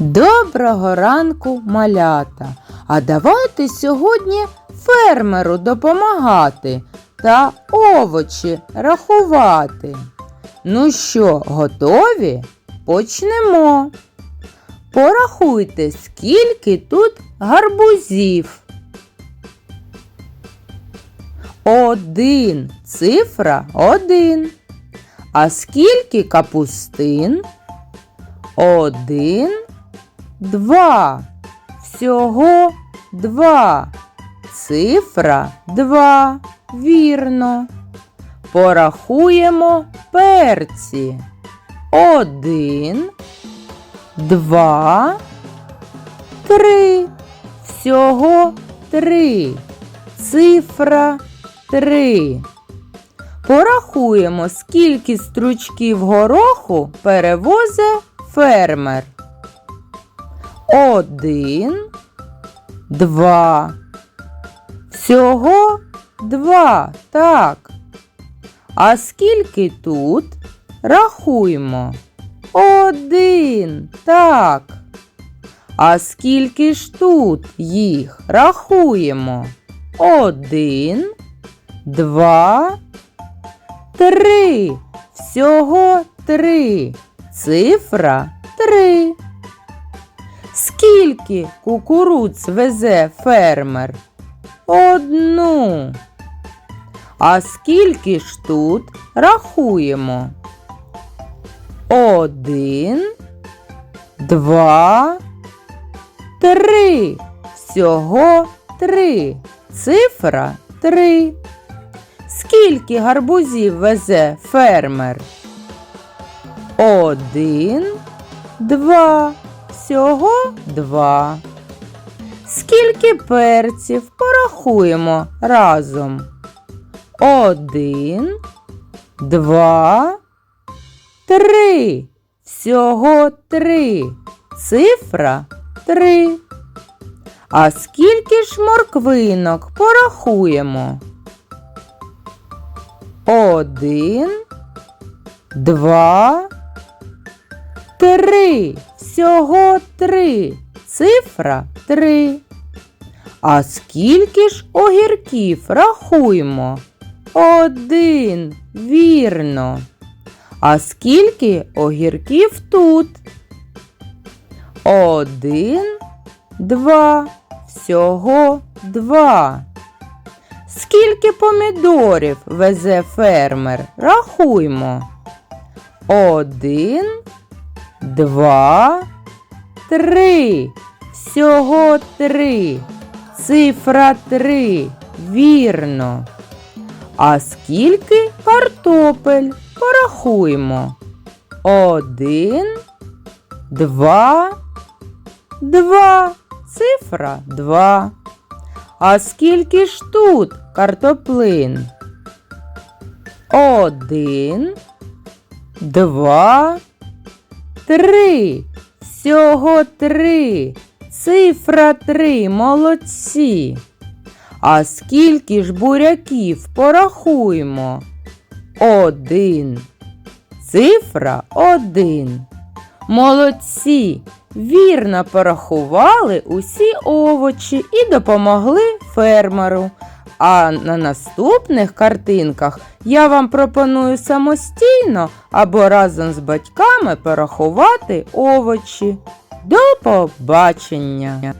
Доброго ранку, малята! А давайте сьогодні фермеру допомагати та овочі рахувати. Ну що, готові? Почнемо. Порахуйте, скільки тут гарбузів. Один. Цифра один. А скільки капустин? Один, два. Всього два. Цифра два. Вірно. Порахуємо перці. Один, два, три. Всього три. Цифра три. Порахуємо, скільки стручків гороху перевозить фермер. Один, два. Всього два. Так. А скільки тут? Рахуємо. Один. Так. А скільки ж тут їх? Рахуємо. Один, два, три. Всього три. Цифра три. Скільки кукуруз везе фермер? Одну. А скільки ж тут рахуємо? Один, два, три. Всього три. Цифра три. Скільки гарбузів везе фермер? Один, два. Всього два. Скільки перців порахуємо разом? Один, два, три. Всього три. Цифра три. А скільки ж морквинок порахуємо? Один, два, три. Всього три. Цифра три. А скільки ж огірків рахуємо? Один. Вірно. А скільки огірків тут? Один, два. Всього два. Скільки помідорів везе фермер? Рахуймо. Один, два, три. Всього три. Цифра три. Вірно. А скільки картопель? Порахуймо. Один, два, два. Цифра два. А скільки ж тут картоплин? Один, два, три. Всього три. Цифра три. Молодці. А скільки ж буряків порахуємо? Один. Цифра один. Молодці. Вірно порахували усі овочі і допомогли фермеру. А на наступних картинках я вам пропоную самостійно або разом з батьками порахувати овочі. До побачення!